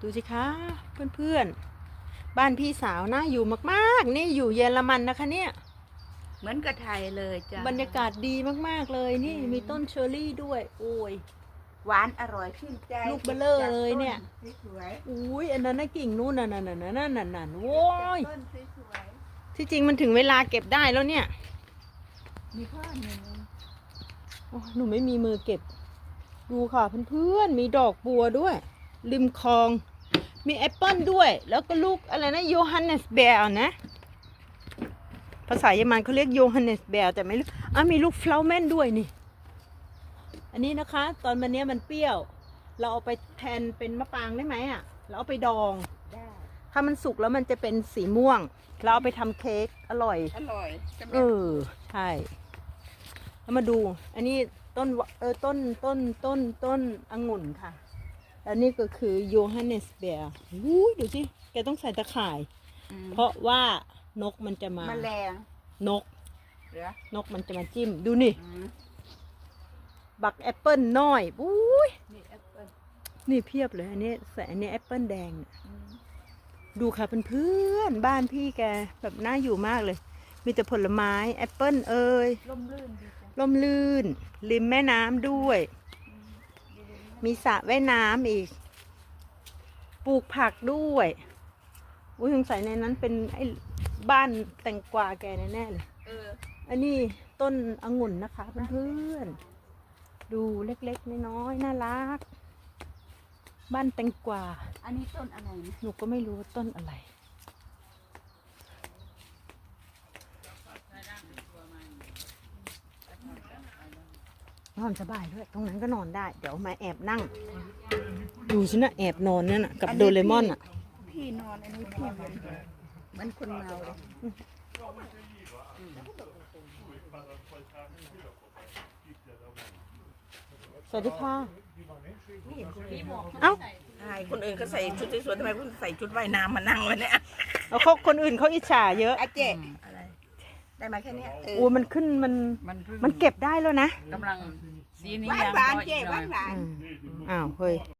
ดูสิคะเพื่อนๆ บ้านพี่สาวน่าอยู่มากๆ นี่อยู่เยอรมันนะคะเนี่ย เหมือนกับไทยเลยจ้ะบรรยากาศดีมากๆเลยนี่อืมมีต้นเชอร์รี่ด้วย โอ้ย หวานอร่อยชื่นใจลูกเบลอเลยเนี่ยต้สวยอุ้ยอันนั้นน่ะกิ่งนู่นน่ะน่ะน่ะน่ะน่ะน่ะน่ะโว้ยต้นสวยที่จริงมันถึงเวลาเก็บได้แล้วเนี่ยๆมีข้อหนึ่งโอ้หนูไม่มีมือเก็บ ดูค่ะเพื่อนๆมีดอกบัวด้วย ริมคลอง มีแอปเปิลด้วย แล้วก็ลูกอะไรนะโยฮันเนสเบลนะ ภาษาเยอรมันเขาเรียกโยฮันเนสเบลแต่ไม่รู้อะมีลูกฟลาวเมนด้วยนี่ อันนี้นะคะ ตอนวันนี้มันเปรี้ยว เราเอาไปแทนเป็นมะปรางได้ไหมอะ เราเอาไปดอง ได้ถ้ามันสุกแล้วมันจะเป็นสีม่วง เราเอาไปทำเค้กอร่อย อร่อยสำหเอรับอใช่แล้วมาดู อันนี้ต้นวะเออต้นต้นต้นต้นองุ่นค่ะ อันนี้ก็คือโยฮันเนสเบียร์วู้ยดูสิ แกต้องใส่ตะข่ายอืมเพราะว่านกมันจะมาแมลงนกเหลือนกมันจะมาจิ้ม ดูนี่อืมบักแอปเปิลน้อยวู้ยนี่แอปเปิ้ลนี่เพียบเลย อันนี้ใส่อันนี้แอปเปิลแดงเนี่ยอืมดูค่ะเพื่อนๆบ้านพี่แกแบบน่าอยู่มากเลย มีแต่ผลไม้แอปเปิลเอ่ยร่มรื่นดีจ้ะล่มลื่น ริมแม่น้ำด้วย มีสระว่ายน้ำอีก ปลูกผักด้วยอุ้ยสงสัยในนั้นเป็นไอ้บ้านแตงกวาแกแน่ๆเลยเออ อันนี้ต้นองุ่นนะคะเพื่อนๆดูเล็กๆน้อยๆน่ารัก บ้านแตงกวา อันนี้ต้นอะไรนะหนูก็ไม่รู้ว่าต้นอะไร นอนสบายด้วย ตรงนั้นก็นอนได้ เดี๋ยวมาแอบนั่ง ดูสินะแอบนอนเนี่ยนะกับโดเรมอนอะ พี่นอนอันนี้พี่เหมือนเหมือนคนเมาเลยสวัสดีค่ะ เอ้าใช่คนอื่นเขาใส่ชุดสวยๆทำไมคุณใส่ชุดว่ายน้ำมานั่งวะเนี่ย เอาเขาคนอื่นเขาอิจฉาเยอะ อาเจ๊อะไร ได้มาแค่เนี้ยเออโอ้มันขึ้นมันมันเพิ่งมันเก็บได้แล้วนะกำลังสีนี้หวานยังหวานน้อยเจ๊อีกหหน่วาอยนหวานอืมอ้าวเฮ้ย